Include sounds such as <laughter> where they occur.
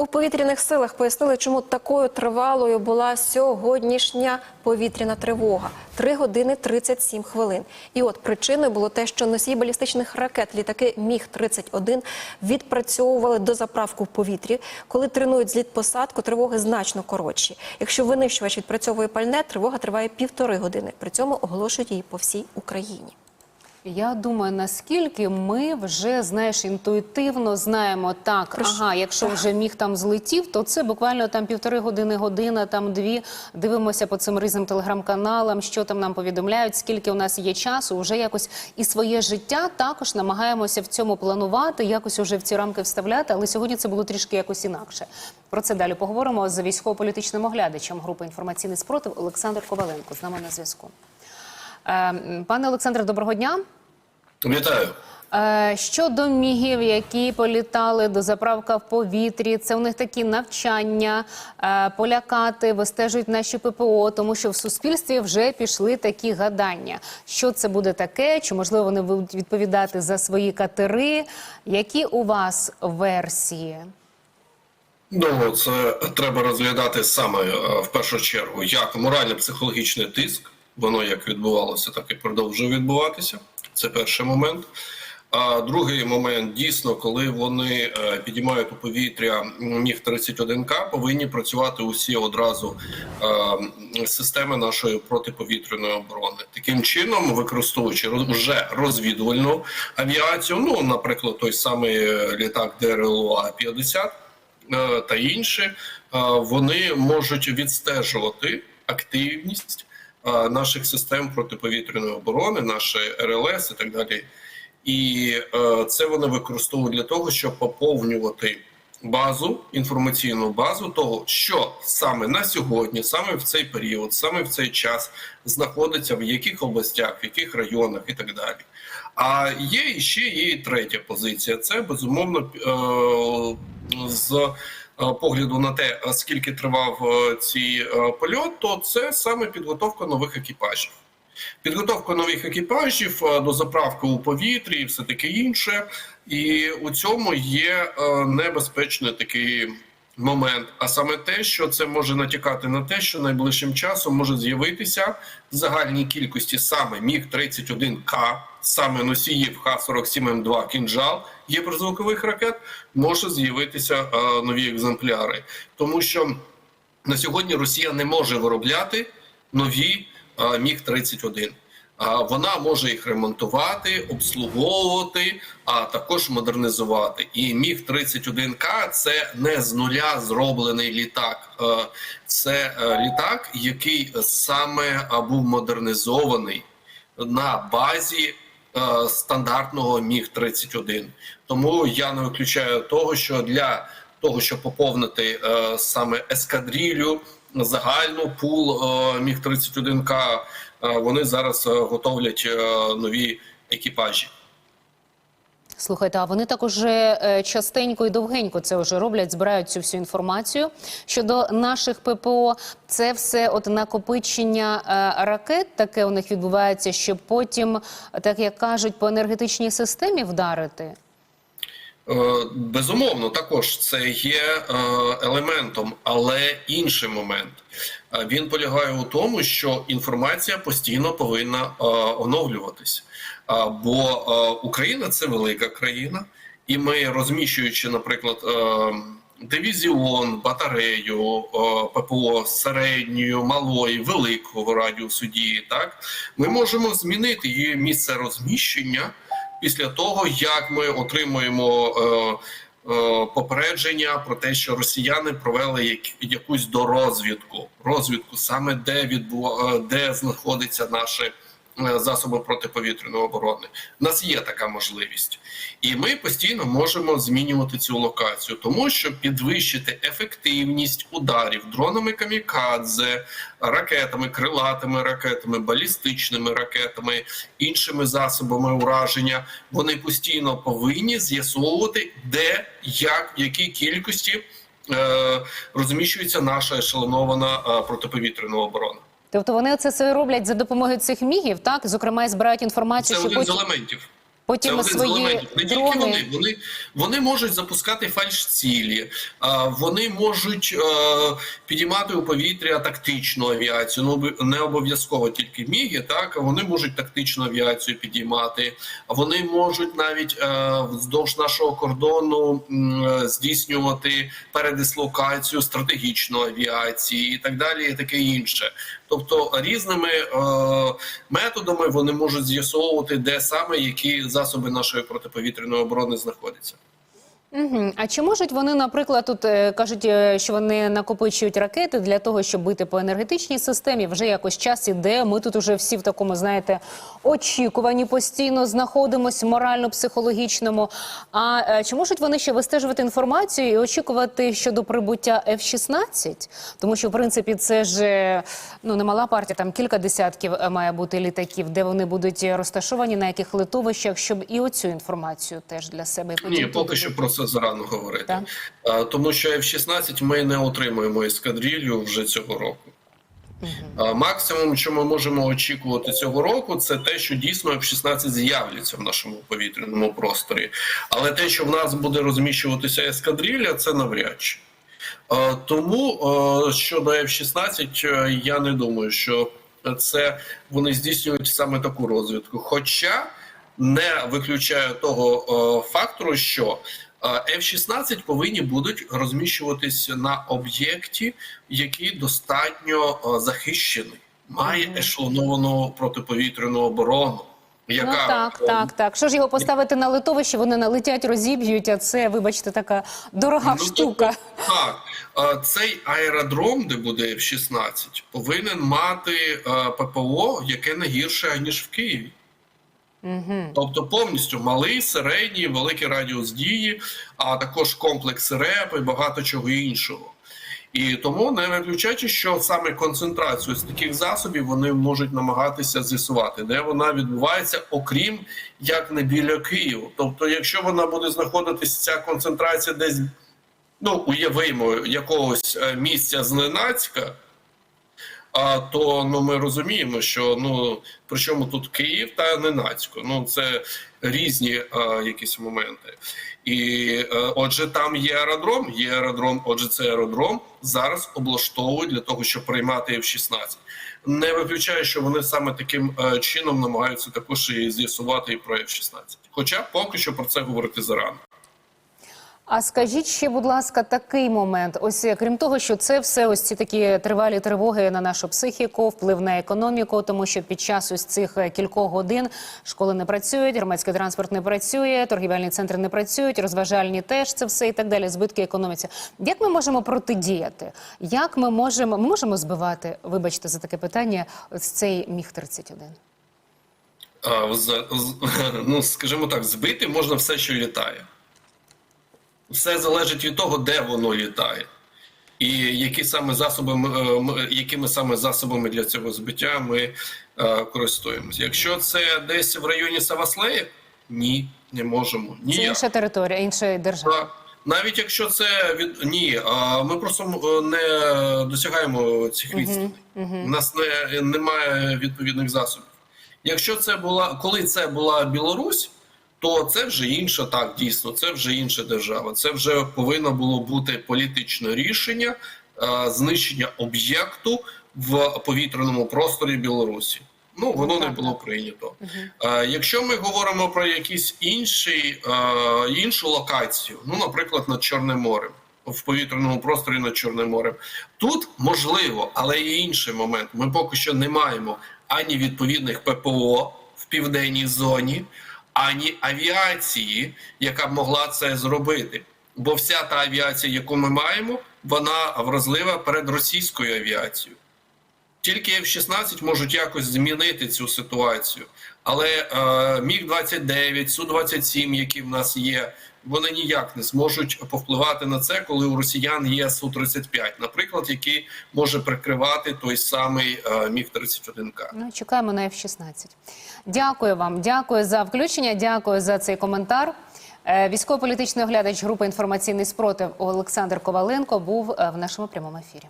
У повітряних силах пояснили, чому такою тривалою була сьогоднішня повітряна тривога 3 години 37 хвилин. І от причиною було те, що носії балістичних ракет літаки Міг 31 відпрацьовували дозаправку в повітрі. Коли тренують зліт посадку, тривоги значно коротші. Якщо винищувач відпрацьовує пальне, тривога триває півтори години. При цьому оголошують її по всій Україні. Я думаю, наскільки ми вже знаєш інтуїтивно знаємо так. Про що? Ага, якщо вже міг там злетів, то це буквально там півтори години, година, там дві. Дивимося по цим різним телеграм-каналам, що там нам повідомляють, скільки у нас є часу. Вже якось і своє життя також намагаємося в цьому планувати, якось уже в ці рамки вставляти. Але сьогодні це було трішки якось інакше. Про це далі поговоримо з військово-політичним оглядачем групи інформаційний спротив Олександр Коваленко з нами на зв'язку. Е, Пане Олександре, доброго дня. Вітаю. Е, Щодо мігів, які політали до заправка в повітрі, це у них такі навчання, е, полякати, вистежують наші ППО, тому що в суспільстві вже пішли такі гадання. Що це буде таке? Чи можливо вони будуть відповідати за свої катери? Які у вас версії? Ну, це треба розглядати саме е, в першу чергу як морально-психологічний тиск. Воно як відбувалося, так і продовжує відбуватися. Це перший момент. А другий момент дійсно, коли вони е, підіймають у повітря міг 31 к повинні працювати усі одразу е, системи нашої протиповітряної оборони. Таким чином, використовуючи вже розвідувальну авіацію, ну наприклад, той самий е, літак ДРЛУА 50 е, та інші, вони можуть відстежувати активність наших систем протиповітряної оборони, наші РЛС і так далі. І е, це вони використовують для того, щоб поповнювати базу, інформаційну базу того, що саме на сьогодні, саме в цей період, саме в цей час знаходиться в яких областях, в яких районах і так далі. А є ще і третя позиція. Це безумовно е, з погляду на те, е, скільки тривав е, цей е, польот, то це саме підготовка нових екіпажів. Підготовка нових екіпажів е, до заправки у повітрі і все таке інше. І у цьому є е, небезпечний такий момент. А саме те, що це може натякати на те, що найближчим часом може з'явитися в загальній кількості саме міг 31К, саме носіїв Х-47М2 кінжал гіперзвукових ракет, може з'явитися е, нові екземпляри, тому що на сьогодні Росія не може виробляти нові е, міг 31 А Вона може їх ремонтувати, обслуговувати, а також модернізувати. І міг 31 к це не з нуля зроблений літак. Е, Це е, літак, який саме був модернізований на базі е, стандартного міг 31 Тому я не виключаю того, що для того, щоб поповнити саме ескадрилю, загальну пул міг 31 к вони зараз е, готовлять е, нові екіпажі. Слухайте, а вони також е, частенько і довгенько це вже роблять, збирають цю всю інформацію щодо наших ППО. Це все от накопичення е, ракет, таке у них відбувається, щоб потім, так як кажуть, по енергетичній системі вдарити. Е, Безумовно, також це є е, елементом, але інший момент Е, він полягає у тому, що інформація постійно повинна е, оновлюватися. А, Бо е, Україна це велика країна, і ми розміщуючи, наприклад, е, дивізіон, батарею е, ППО середньої, малої, великого радіусу дії, так ми можемо змінити її місце розміщення після того, як ми отримуємо е, е, попередження про те, що росіяни провели як, якусь дорозвідку, розвідку. Саме де відбу, е, де знаходиться наші е, засоби протиповітряної оборони. У нас є така можливість, і ми постійно можемо змінювати цю локацію, тому що підвищити ефективність ударів дронами камікадзе, ракетами, крилатими ракетами, балістичними ракетами, іншими засобами ураження. Вони постійно повинні з'ясовувати, де, як, в якій кількості е, розміщується наша ешелонована е, протиповітряна оборона. Тобто вони це все роблять за допомогою цих мігів, так зокрема і збирають інформацію, Це що один з потім, елементів. Потім один з елементів. Не тільки вони, вони, вони можуть запускати фальшцілі, вони можуть е, підіймати у повітря тактичну авіацію. Ну не обов'язково тільки міги, так вони можуть тактичну авіацію підіймати. Вони можуть навіть е, вздовж нашого кордону здійснювати передислокацію стратегічної авіації і так далі, і таке інше. Тобто різними е, методами вони можуть з'ясовувати, де саме які засоби нашої протиповітряної оборони знаходяться. Угу. А чи можуть вони, наприклад, тут е, кажуть, е, що вони накопичують ракети для того, щоб бити по енергетичній системі? Вже якось час іде. Ми тут уже всі в такому, знаєте, очікуванні постійно знаходимося морально-психологічному. А е, чи можуть вони ще вистежувати інформацію і очікувати щодо прибуття F-16? Тому що, в принципі, це ж е, ну немала партія, там кілька десятків е, має бути літаків, де вони будуть розташовані, на яких литовищах, щоб і оцю інформацію теж для себе і Ні, поки що про це зарано говорити, Так. Тому що F-16 ми не отримуємо ескадрилью вже цього року. А, Максимум, що ми можемо очікувати цього року, це те, що дійсно F-16 з'являться в нашому повітряному просторі. Але те, що в нас буде розміщуватися ескадрилля, це навряд чи. Тому щодо F-16, е, я не думаю, що це вони здійснюють саме таку розвідку. Хоча не виключаю того е, фактору, що F-16 повинні будуть розміщуватись на об'єкті, який достатньо е, захищений, має ешелоновану протиповітряну оборону. Яка Ну так, е, так, так. Що ж його поставити на литовище, вони налетять, розіб'ють, а це, вибачте, така дорога Ну, штука. тобто, Так, Е, цей аеродром, де буде F-16, повинен мати е, ППО, яке не гірше ніж в Києві. Угу. Тобто повністю малий, середній, великий радіус дії, а також комплекс РЕП і багато чого іншого. І тому не виключаючи, що саме концентрацію з таких засобів вони можуть намагатися з'ясувати, де вона відбувається, окрім як не біля Києва. Тобто, якщо вона буде знаходитися ця концентрація десь, ну уявимо, якогось е, місця зненацька, а то ну ми розуміємо, що ну при чому тут Київ та Ненацько. Ну це різні а, якісь моменти. І е, отже, там є аеродром, є аеродром. Отже, цей аеродром зараз облаштовують для того, щоб приймати F-16. Не виключаю, що вони саме таким е, чином намагаються також і з'ясувати і про F-16. Хоча поки що про це говорити зарано. А скажіть ще, будь ласка, такий момент. Ось е, крім того, що це все ось ці такі тривалі тривоги на нашу психіку, вплив на економіку, тому що під час ось цих е, кількох годин школи не працюють, громадський транспорт не працює, торгівельні центри не працюють, розважальні теж це все і так далі. Збитки економіці. Як ми можемо протидіяти? Як ми можемо ми можемо збивати? Вибачте за таке питання. Ось цей міг 31 А, з- з- <laughs> ну, скажімо так, збити можна все, що літає. Все залежить від того, де воно літає. І які саме засоби, е, якими саме засобами для цього збиття ми е, користуємося. Якщо це десь в районі Саваслея, ні, не можемо. Це інша територія, інша держава. Так. Навіть якщо це від ні, а ми просто не досягаємо цих відстаней. У нас не, немає відповідних засобів. Якщо це була, коли це була Білорусь, то це вже інша, так дійсно, це вже інша держава. Це вже повинно було бути політичне рішення е, знищення об'єкту в повітряному просторі Білорусі. Ну воно не так, було прийнято. Е, Якщо ми говоримо про якісь інші, е, іншу локацію, ну, наприклад, над Чорним морем, в повітряному просторі над Чорним морем, тут можливо, але є інший момент. Ми поки що не маємо ані відповідних ППО в південній зоні, ані авіації, яка б могла це зробити. Бо вся та авіація, яку ми маємо, вона вразлива перед російською авіацією. Тільки F-16 можуть якось змінити цю ситуацію. Але е, Міг-29, Су-27, які в нас є, вони ніяк не зможуть повпливати на це, коли у росіян є Су-35, наприклад, який може прикривати той самий е, Міг-31К. Ну, чекаємо на F-16. Дякую вам, дякую за включення, дякую за цей коментар. Е, Військово-політичний оглядач групи інформаційний спротив Олександр Коваленко був е, в нашому прямому ефірі.